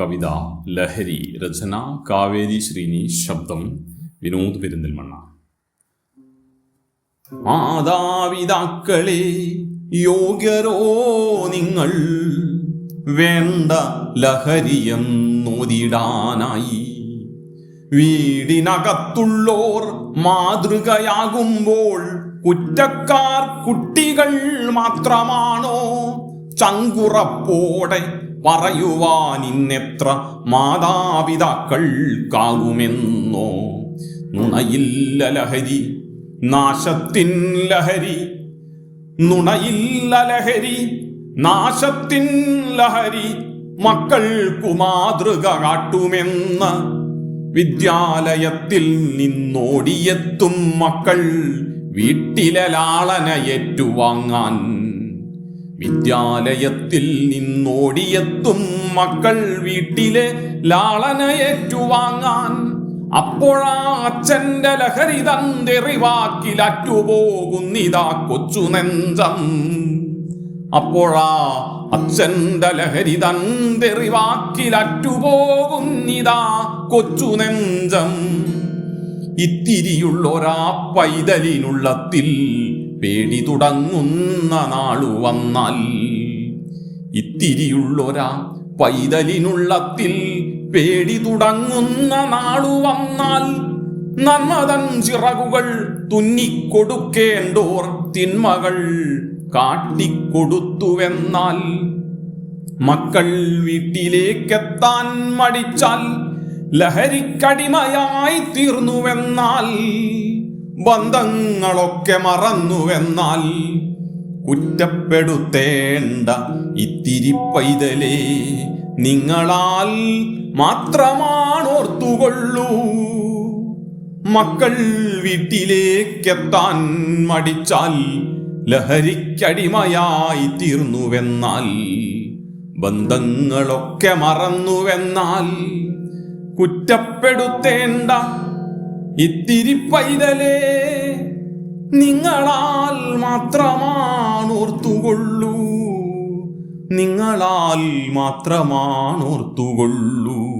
കവിത ലഹരി രചന കാവേരി ശ്രീനി ശബ്ദം വിനോദ് പെരുന്തൽമണ്ണ. മാതാപിതാക്കളെ യോഗ്യരോ നിങ്ങൾ വേണ്ട ലഹരിയെന്നോതിടാനായി. വീടിനകത്തുള്ളോർ മാതൃകയാകുമ്പോൾ കുറ്റക്കാർ കുട്ടികൾ മാത്രമാണോ ചങ്കുറപ്പോടെ പറയുവാൻ ഇന്നെത്ര മാതാപിതാക്കൾക്കാകുമെന്നോ നുണയില്ല ലഹരി നാശത്തിൻ ലഹരി നുണയില്ല ലഹരി നാശത്തിൻ ലഹരി മക്കൾക്കു മാതൃക കാട്ടുമെന്ന് വിദ്യാലയത്തിൽ നിന്നോടിയെത്തും മക്കൾ വീട്ടിലെ ലാളന ഏറ്റുവാങ്ങാൻ വിദ്യാലയത്തിൽ നിന്നോടിയെത്തും മക്കൾ വീട്ടിലെ ലാളനയേറ്റുവാങ്ങാൻ. അപ്പോഴാ അച്ഛന്റെ ലഹരി തന്തെറിവാക്കിലറ്റുപോകുന്നിതാ കൊച്ചു നെഞ്ചം. അപ്പോഴാ അച്ഛന്റെ ലഹരി തന്തെറിവാക്കിലറ്റുപോകുന്നിതാ കൊച്ചു നെഞ്ചം. ഇത്തിരിയുള്ളൊരാ പൈതലിനുള്ളത്തിൽ പേടി തുടങ്ങുന്ന നാളു വന്നാൽ ഇത്തിരിയുള്ളൊരാ പൈതലിനുള്ളത്തിൽ പേടി തുടങ്ങുന്ന നാളു വന്നാൽ നന്മതൻ ചിറകുകൾ തുന്നിക്കൊടുക്കേണ്ടോർ തിന്മകൾ കാട്ടിക്കൊടുത്തുവെന്നാൽ മക്കൾ വീട്ടിലേക്കെത്താൻ മടിച്ചാൽ ലഹരിക്കടിമയായി തീർന്നുവെന്നാൽ ബന്ധങ്ങളൊക്കെ മറന്നുവെന്നാൽ കുറ്റപ്പെടുത്തേണ്ട ഇത്തിരി പൈതലേ നിങ്ങളാൽ മാത്രമാണോർത്തുകൊള്ളൂ. മക്കൾ വീട്ടിലേക്കെത്താൻ മടിച്ചാൽ ലഹരിക്കടിമയായി തീർന്നുവെന്നാൽ ബന്ധങ്ങളൊക്കെ മറന്നുവെന്നാൽ കുറ്റപ്പെടുത്തേണ്ട ഇത്തിരി പൈതലേ നിങ്ങളാൽ മാത്രമാണോർത്തുകൊള്ളൂ. നിങ്ങളാൽ മാത്രമാണോർത്തുകൊള്ളൂ.